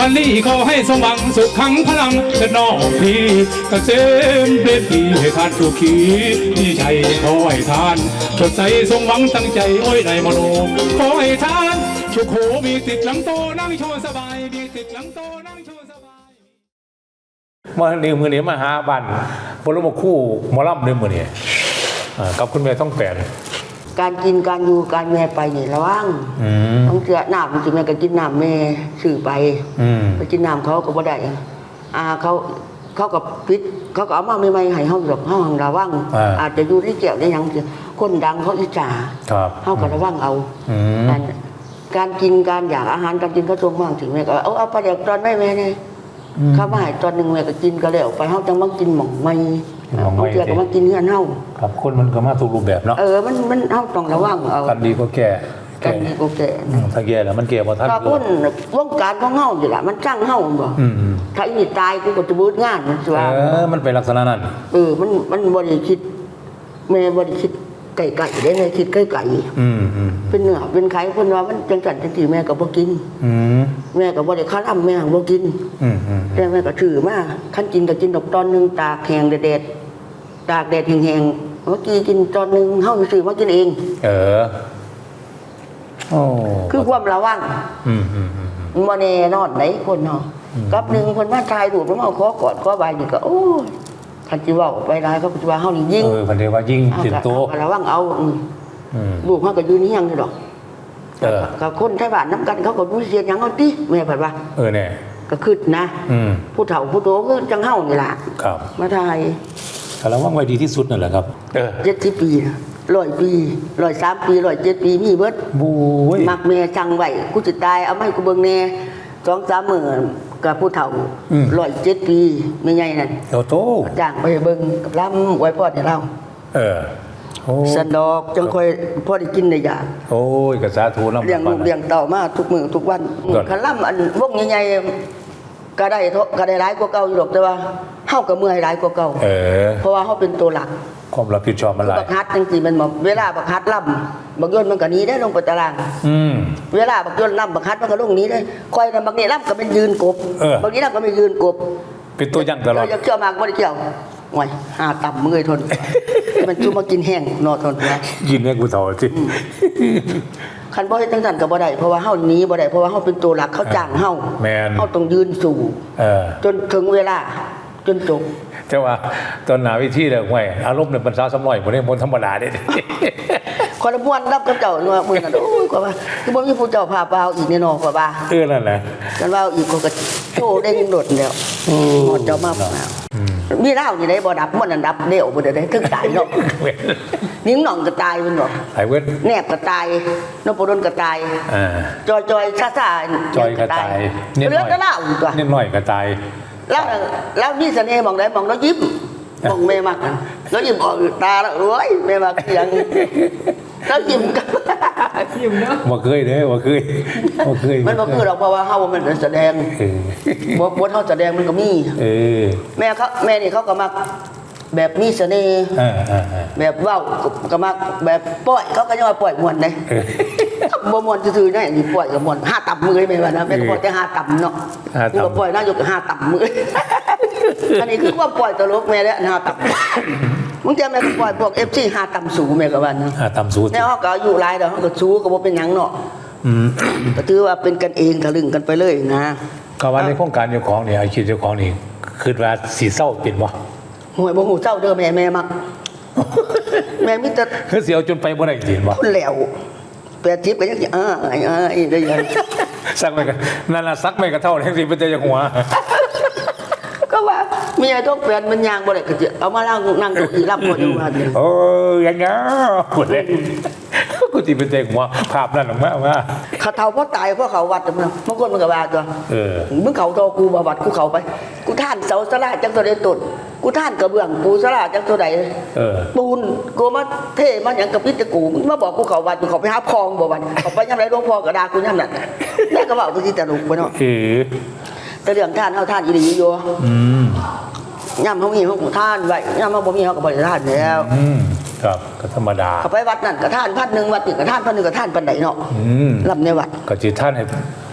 วันนี้ขอให้สมหวังสุขขังพลังเถิดน้องพี่เกษมเปรตปีให้ทานสุขีนี่ใจขอให้ทานสดใสสมหวังตั้งใจโอ้ยได้มโนขอให้ทานชุกโขมีติดหลังโตนั่งโชว์สบายมีติดหลังโตนั่งโชว์สบายมาหนึ่งมือนี้มาหาบันบรมครู่หมอลำหนึ่งมือนี้อ่ากับคุณแม่ต้องแปด การกินการอยู่การแม่ไปนี่ระวังอืมต้องเสือน้ำจริงๆแม่ก็กินน้ำแม่สื่อไปอืมไปกินน้ำเขาก็บ่ได้อ่าเขาเขากับพิษเขาก็เอามาใหม่ๆให้เฮาดอกเฮาหังระวังอ่า อาจจะอยู่ในแก้วได้หยังสิคนดังเขาอิจฉาครับเฮาก็ระวังเอา อืมอันการกินการอยากอาหารการกินก็ตรงบ้างถึงแม่ก็เอาเอาปลาเด็กตอนแม่แม่เนี่ยข้าวมาให้ตอนหนึ่งแม่ก็กินก็แล้วไปเฮาจังมากินหม่องไม่ หม่องไม้เาเทื่อก็มากินเฮือนเฮาครับคนมันก็มาทุกรูปแบบเนาะเออมันมันเฮาต้องระวังเอากันดีก็แก่กัแก่นดีกว่าแก่อืมถ้าแก่แล้วมันแก่พอท่านถ้าคนวงการของเฮาอยู่ล่ะมันจ้างเฮาบ่อืมอืมถ้าอีนี่ตายกูก็จะบูดงานมันสิเอว่าอมันเป็นลักษณะนั้นเออมันมันบ่ได้คิดแม่บ่ได้คิด ไก่ไก่ได้แม่คิดไก่ไก่อืมอืมเป็นเนื้อเป็นไข่เพิ่นว่ามันจังซั่นจังซี่แม่ก็บ่กิน อืมแม่ก็บ่ได้ค้าล่ำแม่บ่กิน อืมอืมแต่แม่ก็ถือมาคันกินก็กินดอกตอนหนึงตากแห้งแดดๆตากแดดแห้งๆเมื่อกี้กินตอนหนึงเฮาซื้อมากินเอง เออโอ้คือความระวัง อืมอืมอืมอืมบ่แน่นอนไหนคนเนาะกับหนึ่งคนมาทายดูดมาเอาขอกอดขอบายนี่ก็ โอ้ย คันสิเว้าไปหลายเขาก็สิว่าเฮานี่ยิงเออพันเดียว่ายิ่งเอาตื่นก็โตเอาก็ระวังเอาอืมอืมลูกเฮาก็อยู่นี่ยังอยู่ดอกเออกับคนไทบ้านนํกันเขาก็บ่เสียหยังเอาติแม่ผัดว่าเออเนี่ยก็คิดนะอืมผู้เฒ่าผู้โตคือจังเฮานี่ล่ะครับมาทายแต่ระวังไว้ดีที่สุดนั่นแหละครับเออ70ปีนะ100ปี103ปี107ปีมีเบิดบูยมักแม่จังไว้กูสิตายเอามาให้กูเบิ่งแน่สองสามมื้อ กับผู้เฒ่าอืม107ปีแม่ใหญ่นั่นเดี๋ยวโตจ้างไปเบิ่งกับลำไว้พอดให้เราเออโอ้สันดอกจังค่อยพอได้กินได้ยากโอ้ยกระสาทูน้ำเลี้ยงลูกเลี้ยงเต่ามาทุกมื้อทุกวันก่อนคันลำอันวงใหญ่ๆก็ได้เท่าก็ได้หลายกว่าเก่าอยู่ดอกแต่ว่าเฮาก็เมื่อยหลายกว่าเก่าเออเพราะว่าเฮาเป็นตัวหลัก ความรับผิดชอบมันหลายบักฮัดจังซี่มันบอกเวลาบักฮัดลำบักยนต์มันก็หนีได้ลงไปตาราง อืม เวลาบักยนต์ลำบักฮัดมันก็ลงหนี้ได้คอยนำบักนี่ลำก็เป็นยืนกบเออ บักนี้ลำก็ไม่ยืนกบเป็นตัวอย่างตลอดเจะเกี่ยวมากบ่ได้เกี่ยวโอ้ยหาต่ำมือทน มันจุมากินแห้งนอนทนนะยินเนี่ยกูเถาสิคันบ่เฮ็ดจังซั่นก็บ่ได้เพราะว่าเฮาหนีบ่ได้เพราะว่าเฮาเป็นตัวหลักเขาจ้างเฮาแม่นเฮาต้องยืนสู่ เออ จนถึงเวลา จนจบแต่ว่าตอนหนาวิธีเนี่ยห่วยอารมณ์เนี่ยมันซาสำน่อยผมเนี่ยมันธรรมดาเด้คนละม่วนรับกับเจ้าเนาะมื้อนั้นโอ้ยกว่าว่าคือบ่มีผู้เจ้าพาไปเอาอีกแน่นอนกว่าว่าเออนั่นแหละกันว่าเอาอีกก็ก็โชว์ได้ยินโดดแล้วหมดเจ้ามาเปล่ามีเหล้านี่ได้บ่ดับมันนั่นดับเดี่ยวบ่ได้ได้ถึงตายเนาะนิ้งหน่องก็ตายมันบ่ไอ้เว้นแนบก็ตายนพดลก็ตายอ่าจอยจอยซาซาจอยกระตายเรื่องก็เล่าอีกตัวเนี่ยน้อยกระตาย แล้วแล้วนี่เสน่ห์มองได้มองแล้วยิ้มมองแม่มากนะแล้วยิ้มออกตาแล้วโอ้ยแม่มากเสียงแล้วยิ้มกันยิ้มเนาะบ่เคยเด้บ่เคยบ่เคยมันบ่คือหรอกเพราะว่าเฮามันเป็นแสดงเออบ่บ่เฮาแสดงมันก็มีเออแม่เขาแม่นี่เขาก็มักแบบมีเสน่ห์อ่าอ่าอ่าแบบเว้าก็มักแบบปล่อยเขาก็ยังว่าปล่อยม่วนเด้เออ บ่ม่วนซื่อๆได้นี่ปล่อยก็ม่วนห้าตับมือแม่ว่านะแม่ก็ปล่อยแต่ห้าตับเนาะห้าตับกูก็ปล่อยนายกก็ห้าตับมือ อันนี้คือความปล่อยตลกแม่แล้วห้าตับมึงจะแม่ก็ปล่อยพวก FC ห้าตับสูงแม่ก็ว่านะอ่าตำสูตรแนวเฮาก็อายุหลายแล้วเฮาก็สู้ก็บ่เป็นหยังเนาะอืมก็ถือว่าเป็นกันเองทะลึ่งกันไปเลยนะ ก็ว่าในโครงการเจ้าของนี่อาชีพเจ้าของนี่คือว่าสีเศร้าเป็นบ่ห่วยบ่ฮู้เจ้าเด้อแม่แม่มัก แม่มีแต่คือเสียวจนไปบ่ได้จริงบ่คนแล้ว แปดทิพย์ก็ยังสิอ้ายอ้ายได้ยังสักไม่กันนั่นน่ะสักไม่กระเท่าแห่งสิเป็นแต่จังหัว ก็ว่าเมียต้องแฟนมันยางบ่ได้ก็จะเอามานั่งนั่งเก้าอี้รับคนอยู่ว่าเดียวโอ้ยยังไงหมดเลย กูตีเป็นแต่หัวภาพนั่นออกมาว่าเขาเฒ่าเพราะตายเพราะเขาวัดมันบางคนมันก็ว่าตัวเออมึงเขาโตกูบ่วัดกูเขาไป กูท่านเสาสลาจังตัวใดตุนกูท่านกระเบื้องปูสลาจังตัวใดเออปูนกูมาเทมาหยังกับพิษกูมึงมาบอกกูเขาวัดกูเขาไปหาคลองบ่วัดเขาไปยามไรหลวงพ่อก็ด่ากูยามนั้นแม่ก็เว้าตัวที่ตลกไปเนาะเออแต่เรื่องท่านเฮาท่านอีหลีอยู่อืมย่ำเขามีเขาก็ท่านไว้ย่ำเขาบ่มีเขาก็บ่ได้ท่านแล้วอืม ครับก็ธรรมดาเขาไปวัดนั่นก็ท่านพันหนึ่งวัดนี่ก็ท่านพันหนึ่งก็ท่านปันไดเนาะอืมลำในวัดก็จิท่านให้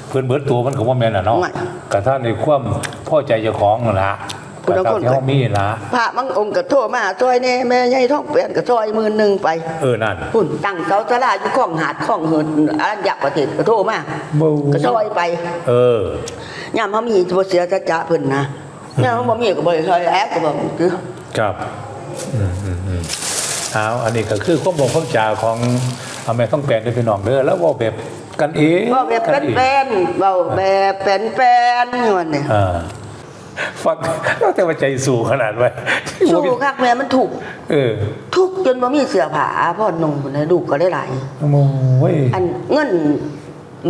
เพิ่นเบิดตัวมันก็บ่แม่นน่ะเนาะไม่กระทั่งในความพอใจเจ้าของนั่นล่ะคุณกระเอาทั่งคนที่เฮามีล่ะพระบางองค์ก็โทรมาซอยแน่แม่ใหญ่ท้องเปลี่ยนก็ซอยหมื่นหนึงไป เออนั่นหุ่นตั้งเสาตลาดอยู่ข้องหาดข้องเหินอรัญญประเทศก็โทรมาบูก็ซอยไป เออย่ามเขามีบ่เสียจะจะเพิ่นนะย่ามเขาบ่มีก็บ่ได้ซอยแอบก็บ่คือครับอืมอืมอืม เอาอันนี้ก็คือความบอกความจาของอเมริกันแปลนได้พี่น้องเด้อแล้วเว่าแบบกันเองเว้าแบบกัเองแป้นๆเว้าแบบแป้นๆว่านี่อ่าฟังแล้วแต่ว่าใจสู้ขนาดไว้สู้คักแม่มันถูกเออทุกข์จนบ่มีเสื้อผ้าพ่อนุ่งพุ่นน่ะลูกก็ได้หลายโอ้ยอันเงิน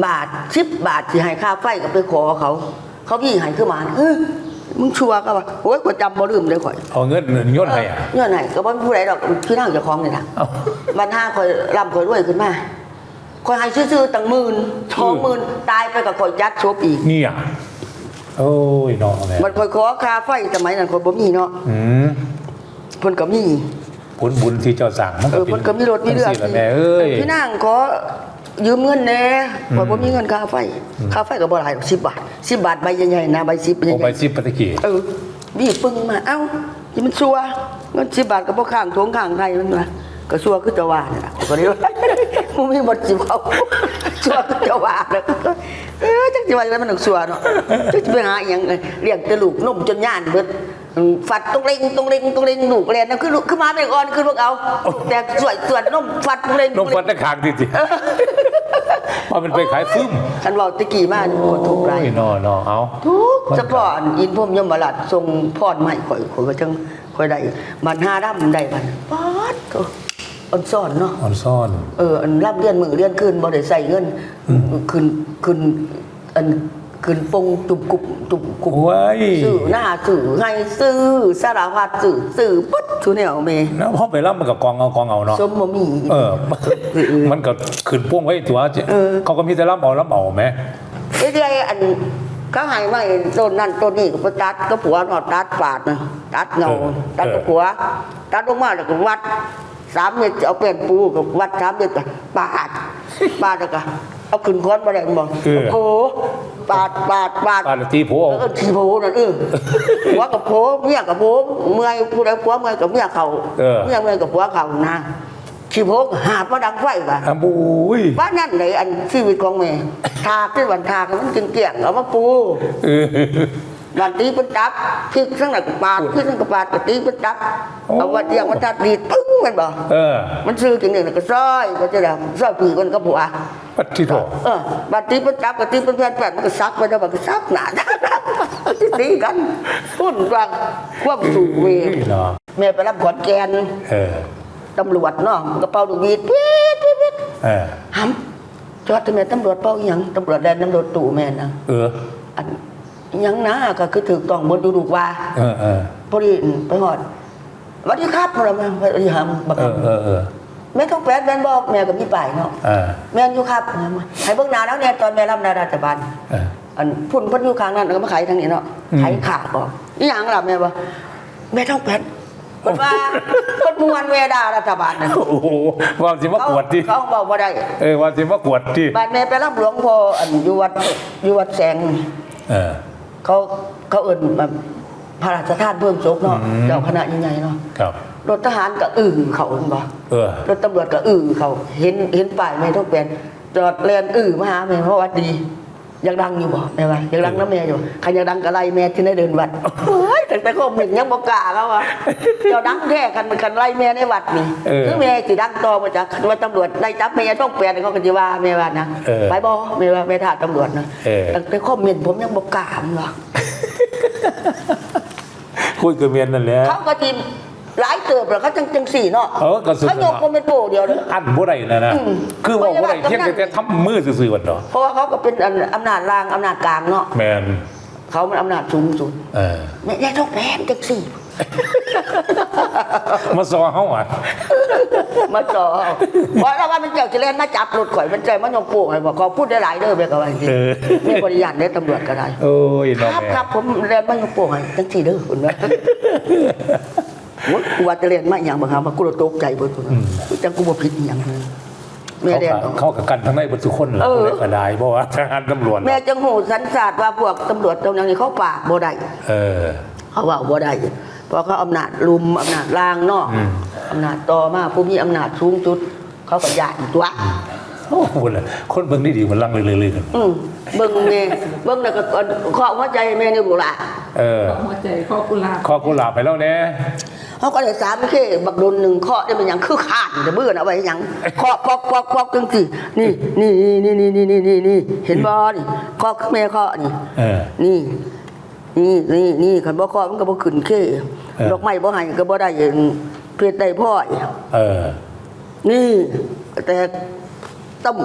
บาท10บาทสิให้ค่าไฟก็ไปขอเขา เขาพี่ให้คือหมาเฮ้ย มึงชัวร์ก็ว่าโอ้ยก็จำบ่ลืมเลยข่อยเอาเงินเงินยศให้อะเงื่อนไหนก็บ่มีผู้ใดดอกพี่นั่งเจ้าของนี่ล่ะเอ้าวันห้าคอยร่ำคอยรวยขึ้นมาคอยให้ซื้อๆตั้งหมื่นสองหมื่นตายไปกับคอยยัดชบอีก เนี่ยโอ้ยน้องแม่มันคอยขอค่าไฟสมัยนั้นคอยบ่มีเนาะอืมเพิ่นก็มีผลบุญที่เจ้าสั่งมันเออเพิ่นก็มีรถมีเรือจังสิล่ะแม่เอ้ย พี่นางขอ ยืมเงินแหน่คอยบ่มีเงินค่าไฟค่าไฟก็บ่หลาย10บาท10บาทใบใหญ่ๆนะใบ10ใหโอ้ไปญ่ซิปปฏิกิๆเออบีบปึ้งมาเอ้าสิมันชัวเงิน10บาทก็บ่ข้างทวงข้างใครมันว่าก็ชัวคือจะว่านี่ล่ะก็ได้ว่ามึงมีบ่สิเขาชัวคือจะว่าเด้อเออจักสิว่าจังไดมันต้องชัวเนาะจักสิไปหาอีหยังเลี้ยงแต่ลูกนมจนย่านเบิดฟัดตรงเล็งตรงเล็งตรงเล็งลูกเรียนนั่นคือลูกคือมาแต่ก่อนคือพวกเอา แต่สวยสวยนมฟัดตรงเล็งน้องฟันตะขางดิสิ ว่ามันไปขายฟึ่มฉันบอกตะกี้มานี่โอ้ถูกไรโอ้ยนอนอเอา ทุกเฉพาะอันอินพรหมยมราชทรงพรใหม่ข่อยข่อยก็จังข่อยได้บันห้าดำได้บันป๊าดโถ่อันซ่อนเนาะออนซ่อน เอออันรับเรียนมือเรียนคืนบ่ได้ใส่เงินคืนคืนอัน คืนปงตุบกุบตุบกุบโอ้ยสื่อหน้าสื่อให้สื่อสารพัดสื่อสื่อปึ๊ดทุแนวเมแล้วพอไปรับมันกับกองเอากองเอาเนาะสมบ่มีเออ มันก็ขึ้นพ่วงไว้ตัวเออเขาก็มีแต่รับเอารับเอาไหมเรื่อยๆอันก็ให้ไม่ต้นนั่นต้นนี้ก็ตัดก็ผัวเนาะตัดปาดนะตัดเงาตัดกับผัว ตัดลงมาแล้วก็วัดสามเมตรเอาเป็นปูกับวัดสามเมตรปาดปาดแล้วก็ เอาขึ้นค้อนมาได้บอกโอ้ปาดปาดปาดปาดตีโผเอาเออทีโพนั่นเออผัวกับโพเมียกับโพเมื่อยผู้ใดผัวเมื่อยกับเมียเขาเมียเมื่อยกับผัวเขานะทีโพหาบมาดังไฟบ่ะ อะบุ้ยว่านั่นเลยอันชีวิตของแม่ทาที่วันทามันจึงเกลี่ยงเอามาปูเออวันตีเป็นจับพริกทั้งหลักปาดพริกทั้งกระปาดกะตีเป็นจับโอ้ เอาวันเดียงวันทัดดีดปึ้งมันบ่เออ มันซื้อจริงๆแล้วก็ซอยก็จะได้ซอยปีกันก็ผัว ปัดที่โถเออบัดตีเป็นจับกะตีเป็นแผ่นแผ่นมันก็ซักไปแล้วมันก็ซักหนาตีกันพุ่นกลางควบสู่เวรเนาะแม่ไปรับขอนแกนเออตำรวจเนาะกระเป๋าดูกวีดปี๊ดปี๊ดปี๊ดเออหำจอดทำไมตำรวจเป้าอหยังตำรวจแดนตำรวจตู่แม่นะเอออันอหยังนะก็คือถือต้องบนดูดูกว่าเออเออพอดีไปหอดสวัสดีครับพลเมืองพอดีหำบักเออเออเออ แม่ต้องแปดแม่นบอกแม่กับพี่ป่ายเนาะเออแม่นอยู่ครับให้เบิ่งหน้าแล้วเนี่ยตอนแม่รับนาราชบัลเออ อันพุ่นเพุ่นอยู่ข้างนั้นแล้วก็มาขายทางนี้เนาะอืม ขายขาดบอกนี่หยังล่ะแม่ว่าแม่ต้องแปดคนว่าคนมวนเวดารัฐบาลนะโอ้โหว่าสิมากวดที่เขาบอกว่าได้เออว่าสิมากวดที่บ้านแม่ไปรับหลวงพ่ออันอยู่วัดอยู่วัดแสง เออ เขาเขาเอิ่นแบบพระราชทานเพิ่มศพเนาะอืม เจ้าคณะใหญ่ๆเนาะ ครับ รถทหารก็อื้อเขาเห็นบ่เออ รถตำรวจก็อื้อเขา เห็นเห็นป้ายแม่ต้องเปลี่ยนจอดแลนอื้อมาหาแม่เพราะวัดดีอยากดังอยู่บ่แม่ว่าอยากดังน้ำแม่อยู่ใครอยากดังก็ไล่แม่ที่ได้เดินวัดเฮ้ยแต่แต่ก็มินยังบ่กล้าเขาว่าเจ้าดังแท้กันมันกันไล่แม่ในวัดนี่เออคือแม่สิดังต่อมาจากว่าตำรวจไล่จับแม่ต้องเปลี่ยนเขาก็สิว่าแม่ว่านะเออ ไปบ่แม่ว่าแม่ท่าตำรวจนะเออ แต่คอมเมนต์ผมยังบ่กล้ามันว่า คุยกับเมียนนั่นแหละเขาก็ทีม หลายเติบแล้วเขาจังจังสี่เนาะเออก็สุดเขายกมาเป็นโปเดียวเลย อันบ่ได้นะนะอืมคือว่าบ่ได้เพราะเทียบว่าแต่ทำมือซื่อๆวันเนาะเพราะว่าเขาก็เป็นอำนาจล่างอำนาจกลางเนาะแมนเขามันอำนาจสูงสุดเออแม่ยายต้องแพงจังสี่ มาซอเฮาอะ มาจ่อเพราะเราว่ามันเจ้าจะเล่นมาจับรถข่อยมันใจมันยกโป่งให้บอกขอพูดได้หลายเด้อเบกเอาไว้จริงเออไม่บริยานได้ตำรวจก็ได้ โอ้ยน้องครับแม่ครับผมเรียนมายกโป่งให้จังสี่เด้อคุณว่าโอ้ย กูว่าจะเรียนมาอหย่างบางครั้งกูเลยตกใจเบิดคนจังกูบ่ผิดอหย่างเลยแม่เขาแดงก็เขากับกันทั้งในบนทุกคนแหละเออผู้ใดก็ได้เพราะว่าทหารตำรวจแม่จังหูสันสาดว่าพวกตำรวจตรงนี้เขาปากบ่ได้ เออ เขาว่าบ่ได้เพราะเขาอำนาจลุมอำนาจล่างเนาะอืม อำนาจต่อมาผู้มีอำนาจสูงสุด เขาก็ยานตัว โอ้โหเลยคนเบิ่งนี่ดีมันลังเลยๆกันอืมเบิ่งแม่เบิ่งแล้วก็เคาะหัวใจแม่นี่บุล่ะเออ หัวใจข้อกุหลาบ ขอกุหลาบไปแล้วเนี่ย เขาก็เลยสามเคบักโดนหนึ่งเคาะได้เป็นหยังคือขาดจะเบื่อเอาไว้หยังเคาะปอกปอกปอกจังสินี่นี่นี่นี่นี่นี่นี่นี่เห็นบ่นี่เคาะแม่เคาะนี่นี่นี่นี่นี่คันบ่เคาะมันก็บ่ขึ้นเคดอกไม้บ่ให้ก็บ่ได้เพชรได้พ่อยนี่แต่ต้ม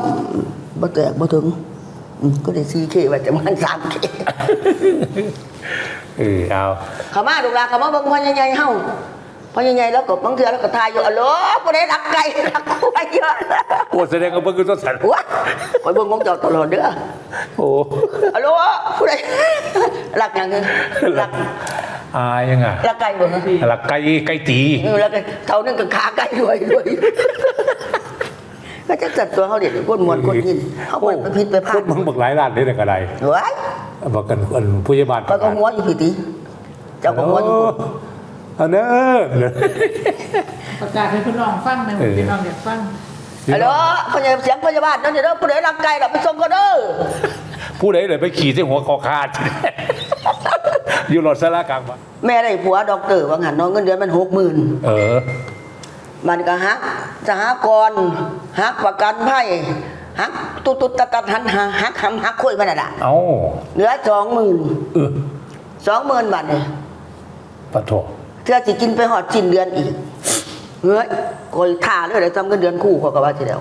บ่แตกบ่ถึงก็ได้ 4K ว่าจะมัน 3K เออเอาขามาลูกลาขามาเบิ่งพ่อใหญ่ๆเฮา พ่อใหญ่ๆแล้วก็บางเทื่อแล้วก็ทายอยู่อะโหลบ่ได้รักไก่รักควายเยอะโอ้แสดงว่าเบิ่งคือต้นสันว้าคอยเบิ่งของเจ้าตลอดเด้อโอ้อะโหลผู้ใดรักหยังเงรักอายยังอะรักไก่บ่ฮะหลักไก่ไก่ตีเออแล้วก็เท่านึงก็ขาไก่ด้วยด้วยก็จะจัดตัวเขาเด็ดคนมวนคนหินเขาบ่ไปผิดไปพลาคดนเบิ่งบักหลายล้านเลยแต่ก็ได้ว้ายบอกกันอันผู้ใหญ่บ้านก็ก็หัวอยู่พี่ติเจ้าก็หัวอยู่ เอันเน้อประกาศให้พี่น้องฟังหนะเออพี่น้องอยากฟังฮัลโหลพยาเสียงพยาบาลนั่นเดี๋ยวเด้อผู้ใดรักไก่เราไปส่งก็เด้อผู้ใดเลยไปขี่ที่หัวคอขาดอยู่รถสารกลางบ้านแม่ได้ผัวด็อกเตอร์ว่างันเน้องเงินเดือนมันหกหมื่นเออ มันก็ฮักสหกรณ์ฮักประกันภัยฮักตุตุตะตัดหันหาฮักหำฮักคุยมันน่ะล่ะเอาเหลือสองหมื่นเออสองหมื่นบาทเลยปะโถ เธอสิกินไปหอดจินเดือนอีกเฮ้ยคอยท่าเลยเลยทำเงินเดือนคู่เขาก็ว่าทีเดียว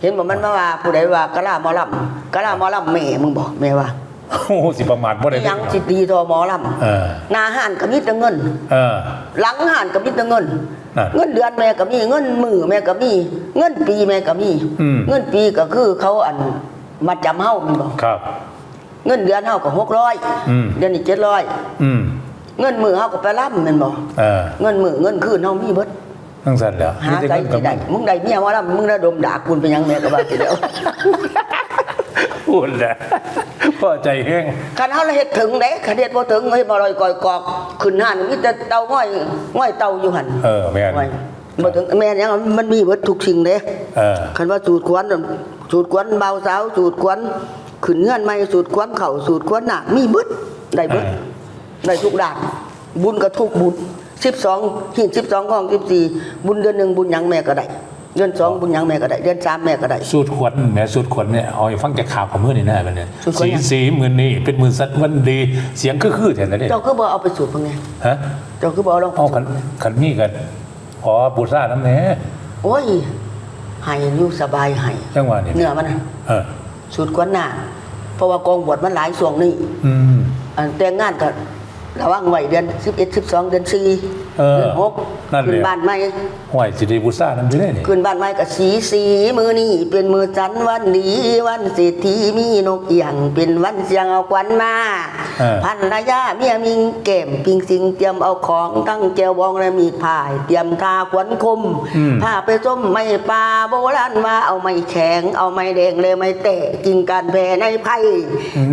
เห็นบอกมันมาว่าผู้ใดว่ากะลาหมอลำกะลาหมอลำแม่มึงบอกแม่ว่าโอ้โหสิประมาทบ่ได้ยังจิตดีทอหมอลเออำหนาห่านก็มีแต่เงินเออหลังห่านก็มีแต่เงินนั่นเงินเดือนแม่ก็มีเงินมือแม่ก็มี เงินปีแม่ก็มีอืมเงินปีก็คือเขาอันมาจำเฮาแมันบอกครับเงินเดือนเฮาก็หกร้อยอืมเดือนนี้เจ็ดร้อยอืม เงินมือเฮาก็ไปรับแมันบอกเออเงินมือเงินคืนเฮามีเบิดทั้งสั้นแล้วหาใจกับสิได้มึงได้เมียว่าแล้วมึงได้ดมด่าคุณเป็นหยังแม่ก็ว่าทีเดียวพูดแหละพอใจแห้งคันเฮาละเฮ็ดถึงเด้คันเฮ็ดบ่ถึงเฮ้ยบ่ลอยก่อยกอกขึ้นห้านมีแต่เตาง่อยง่อยเตาอยู่หั่นเออแม่นง่อยบ่ถึงแม่นหยังมันมีเบิดทุกสิ่งเด้เออคันว่าสูตรควนนั่นสูตรควนเบาสาวสูตรควนขึ้นเงื่อนใหม่สูตรควนเข่าสูตรควนหนักมีเบิดได้เบิดเออ ได้ทุกด้านบุญก็ทุกบุญ12หิน12ของ14บุญเดือนหนึงบุญหยังแม่ก็ได้เดือนสองบุญหยังแม่ก็ได้เดือนสามแม่ก็ได้สูตรขวดแหม่สูตรขวดเนี่ยเอาให้ฟังจากข่าวของมื้อนี่แน่บัดเนี่ยสูตรขวดสียังสีมือนี่เป็นมือสัตว์วันดีเสียงคือๆแท้นั่นเด้เจ้าคือบ่เอาไปสูตรเพิ่นไงฮะเจ้าคือบ่เอาลองเอาคันคันมีกันขอบูชาน้ำแหน่โอ้ยให้อยู่สบายให้จังหวะนี้เนื้อมันน่ะเออสูตรควนหน้าเพราะว่ากองบวชมันหลายช่วงนี้อืมอันแต่งงานก็ ระวังไว้เดือน11 12 เดือน4เออเดือนหกนั่นแหละ ขึ้นบ้านใหม่ห้วยสิได้บูชาน้ำอยู่ได้นี่ขึ้นบ้านใหม่ก็สีสีมือนี่เป็นมือจันทร์วันดีวันเศรษฐีมีนกเอียง เป็นวันเสียงเอาควันมา เออ พันรยาเมียมิงเก็มปิงสิงเตรียมเอาของตั้งแจวบองและมีพาย เตรียมทาขวัญคมอืม ผ้าไปส้มไม่ปลาโบราณมาเอาไม่แข็ง เอาไม่แดงเลยไม่เตะกินการแผ่ในไพ่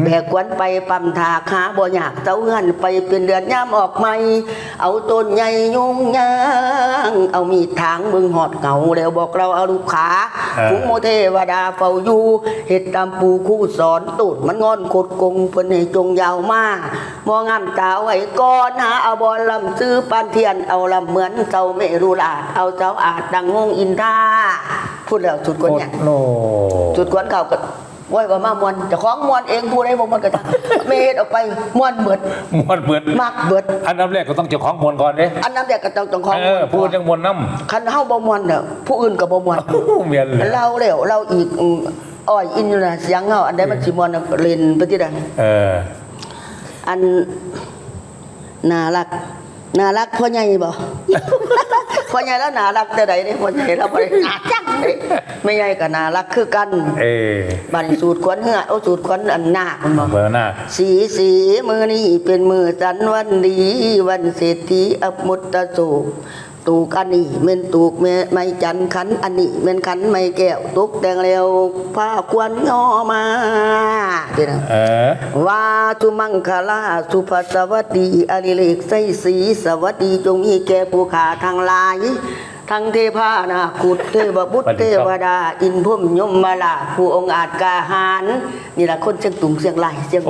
แบกขวัญไปปั๊มทาขาบ่อยากเต้าเงินไปเป็นเดือนย่ำออกไม่เอาต้นใหญ่ยุ่งยางเอามีดทางมึงหอดเงาแล้วบอกเราเอาลูกขาเออถุงโมเทวดาเฝ้าอยู่เห็ดตามปูคู่สอนตูดมันงอนขดกงเพิ่นให้จงยาวมามองงามตาไว้ก่อนหาเอาบอลลำซื้อปานเทียนเอาลำเหมือนเจ้าเมรุลาดเอาเจ้าอาจดังงงอินทราพูดแล้วจุดกวนเนี่ยโอ้จุดกวนเก่าก็ ไว้ว่ามามวนเจะของมวนเองพูดให้บ่มวนก็ตามเมเฮ็ดออกไปมวนเบิดมวนเบิดมักเบิด อันดับแรกก็ต้องเจ้าของมวนก่อนเด้อันนั้นเด็กก็ต้องต้องของเออพูดจังมวนน้ำคันเฮาบ่มวนเด้อผู้อื่นก็บ่มวนเมียนเลยเราแล้วเราอีกอืมอ้อยอินอยู่นะเสียงเฮาอันใดมันสิมวนน่ะเล่นไปที่ใดเอออันน่ารัก น่ารักพ่อใหญ่บ่พ่อใหญ่แล้วน่ารักแต่ใดนี่พ่อใหญ่เราบ่ได้น่าจังเลยไม่ใหญ่ก็น่ารักคือกันเอบัดนี้สูตรขวัญเหือโอ้สูตรขวัญอันนาคมันบ่เบอร์หน้าสีสีมือนี้เป็นมือสันวันดีวันเศรษฐีอมุตตะโศก ตตูกอันนี้เม่นตูกแม่ไม่จันขันอันนี้เม่นขันไม่แก้วตกแต่งแล้วผ้าควนย่อมาเดี๋ยวนะเออว่าจุมังคลาสุภสวัสดีอริเลกไสสีสวัสดีจงมีแก่ผู้ขาทางหลายทั้งเทพานาคุดเทวบุตรเทวดา อินพุ่มยมมาลาผู้องค์อาจกาหารนี่ละคนเสียงตุงเสียงไหลเสียง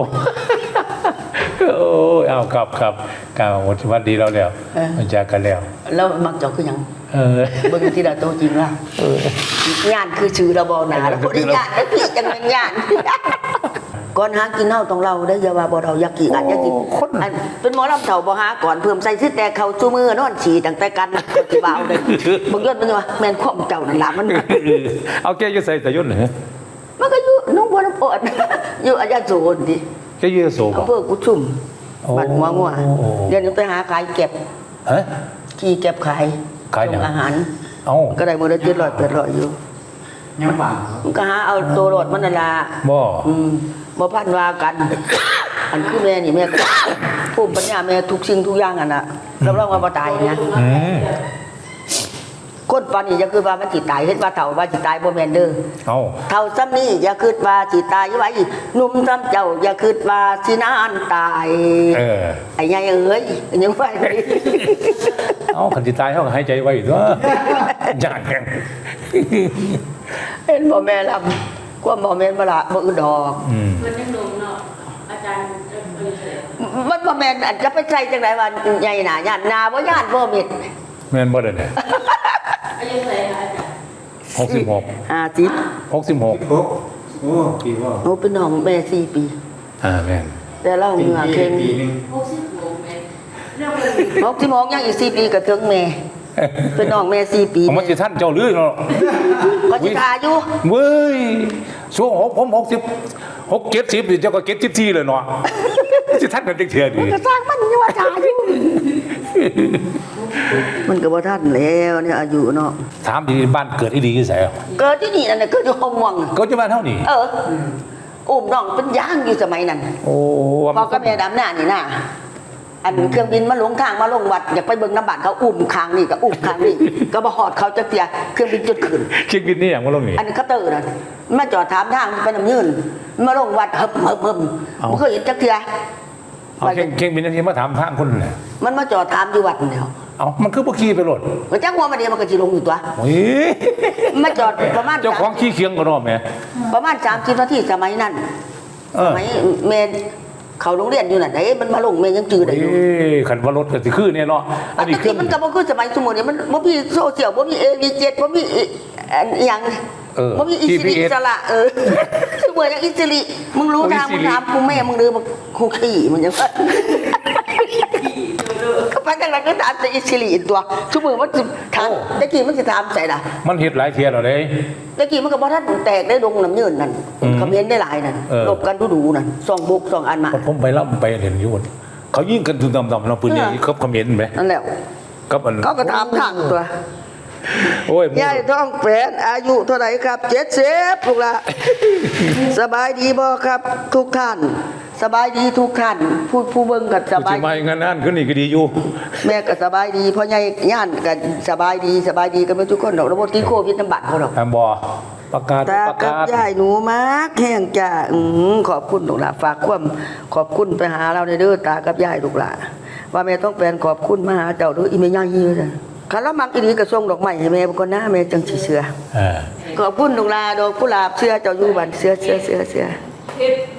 โอ้โอ้ยเอาครับครับกล่าววันวันดีเราแล้วเออมันจากกันแล้วแล้วมักเจาคือหยังเออเบิ่งที่ดาโตจริงล่ะงานคือชื่อระบอหนาแล้วบ่ได้งานแล้วพี่จังเป็นงานก่อนหากินเฮาต้องเราได้ออย่าว่าบ่เราอยากกินอันอยากกินอันเป็นหมอลำเฒ่าบ่หาก่อนเพิ่มใส่ซิแต่เขาชูมือนอนฉี่ตั้งแต่กันสิบ่เอาเลยบางยศมันว่าแม่นความเจ้านั่นล่ะมันเอาแกจะใส่แต่ยุ่นเหรอมันก็อยู่หน้องบัวลำปอดอยู่อายาโซนดิ แกยืดโซ่บ่อำเภอกุชุมโอ้บ้านหัวงัวโอ้ เดี๋ยวนี้ไปหาขายเก็บฮะ ขี่เก็บขายขายหยัง ส่งอาหาร เอาก็ได้มื้อละ700 800อยู่ ยังบางมันก็หาเอาตัวรถมันนั่นล่ะบ่ อืมบ่พันว่ากัน อันคือแม่นี่แม่ก็ ภูมิปัญญาแม่ทุกสิ่งทุกอย่างอะน่ะรับรองว่าบ่ตายนะ อืม คนปานนี้อย่าคือว่ามันสิตายเฮ็ดว่าเฒ่าว่าสิตายบ่แม่นเด้อเอาเท่าซ้ำนี้อย่าคิดว่าสิตายไว้หนุ่มซ้ำเจ้าอย่าคิดว่าสินานตายเออไอ้ใหญ่เอ้ยยังไงเอาขันจิตายเขาก็หายใจไว้ด้วยยากแข็งเห็นบ่แม่ลำความบ่แม่นบ่ละบ่อื่นดอกอืมมันยังหนุ่มเนาะอาจารย์เอิ้นเอิ้นเสร็จมันบ่แม่นอันจะไปใส่จังไดว่าใหญ่หน้าย่านหน้าบ่ย่านบ่มิดแม่นบ่ได้เนี่ย อายุเท่าไหร่คะอาจารย์หกสิบหก50หกสิบหกโอ้โอ้ปีว่าโอ้เป็นน้องแม่4ปี อ่าแม่นแต่เราเหงื่อเค็งปีนึงหกสิบหกเมตรเรื่องมันนกที่มองยังอีก4ปีก็ถึงแม่ เป็นน้องแม่4ปีผมมันสิท่านเจ้าลือเนาะก็สิทาอยู่เว้ยช่วงหกผมหกสิบหกเจ็ดสิบเจ้าก็เจ็ดสิบทีเลยเนาะสิท่านกันเด็กเทียดี ก็สร้างมันอยู่ว่าทาอยู่ มันก็บ่ทันแล้วเนี่ยอายุเนาะถามดีบ้านเกิดที่ดีที่ไหนเกิดที่นี่นั่นน่ะเกิดอยู่ห้องม่วง ก็จะบ้านเท่านี้เอออุ้มน้องเป็นย่างอยู่สมัยนั้นโอ้พอกับแม่ดำหน้านี่น่ะอันเครื่องบินมาลงทางมาลงวัดอยากไปเบิ่งน้ำบาดเขาอุ้มคางนี่ก็อุ้มคางนี่ ก็บ่ฮอดเขาจะเตียเครื่องบินจุดขึ้นคิดบินนี่อย่างว่าลงนี่ อันนี้เขาเตอร์นั่นมาจอดถามทางไปน้ำยืนมาลงวัดเฮิบเฮิบเฮิบเอา บ่เคยเห็นจักเทียเอาเข่งเข่งบินนี่มาถามทางคนน่ะมันมาจอดถามอยู่วัดนี่แหล้ว เอามันคือบ่ขี่ไปรถมันจักหัวมาเดียวมันก็สิลงอยู่ตัว โอ้ยมาจอดประมาณเจ้าของขี้เคียงก็รอบแม่ประมาณ30นาทีสมัยนั้นเอสอมัยแม่เขาโรงเรียนอยู่นั่นเอ้มันมาลงแม่ยังจือได้อยู่ เอ้ยขันว่ารถก็สิคือเนี่ยเนาะอัอันนนี้นี้เครื่องมันก็บ่คือสมัยสมุนนี่มันบ่มีโซเชียลบ่มี AV7 บ่มีอิอันอิหยังเออบ่มีอิสริ GPS อิสระเออสมุนยังอิสริมึงรู้ทางบ่มีมึงสิริ ถามกูแม่มึงเด้อบ่กูขี้มันยังว่าก็ไปจั งไดก็ถามแต่อิสริตัวสมุนมันสิถามตะกี้มันสิถามใส่ล่ะมันเฮ็ดหลายเทียแล้วเด้ตะกี้มันก็บ่ทันแตกได้ดงน้ำยืนนั่นอืมคอมเมนต์ได้หลายนั่นลบกันดูๆนั่นสองบุกสองอันมาผมไปรับไปเห็นอยู่เขายิงกันตุ่มๆๆเราปืนใหญ่เขาคอมเมนต์ไหมนั่นแหละกับอันเขาก็ถามทางตัวโอ้ยยายท้องแฝนอายุเท่าไหร่ครับเจ็ดสิบลูกละสบายดีบ่ครับ ทุกท่าน สบายดีทุกท่านผู้ผู้เบิ่งก็สสบาบายยมางั้นนั่นก็นี่ก็ดีอยู่ แม่ก็สบายดีพ่อใหญ่ย่านก็สบายดีสบายดีกันหมดทุกคนดอกระบบติดโควิดน้ำบัตรเขาดอกแอมบอประกาศตาประกับกาศยายหนูมากแห้งจ้าอือขอบคุณลูกหลานฝากความขอบคุณไปหาเราในเด้อตากับยายลูกหลานว่าแม่ต้องแปลนขอบคุณมาหาเจ้าเด้ออีแม่ย่ายีเด้อคันละมักอีหลีก็ส่งดอกไม้ให้แม่บ่ก่อนนะแม่จังสิเชื่อเออขอบคุณลูกหลานดอกกุหลาบเสื้อเจ้าอยู่บ้านเสื้อเสื้อเสื้อเสื้อเฮ็ดอยู่บ่รู้คื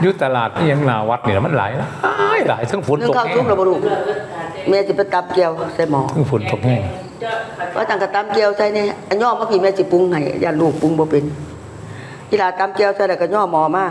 อค่ะอยู่ตลาดนี่ยังหนาวัดนี่นะมันหลายหลายหลายทั้งฝนนึ่ตงกข้าวแห้ซุปงแล้วบ่ลูกเลิกการเด็กแม่สิไปตับเกียวใส่หม้อทั้งฝนตกแห้งเจ้าขัดว่าตั้งกระตำเกียวใส่นี่อันย่อมาพี่แม่สิปรุงให้อย่าลูกปรุงบ่เป็นอีหลาตำเกียวใส่แล้วก็ย่อหม้อมา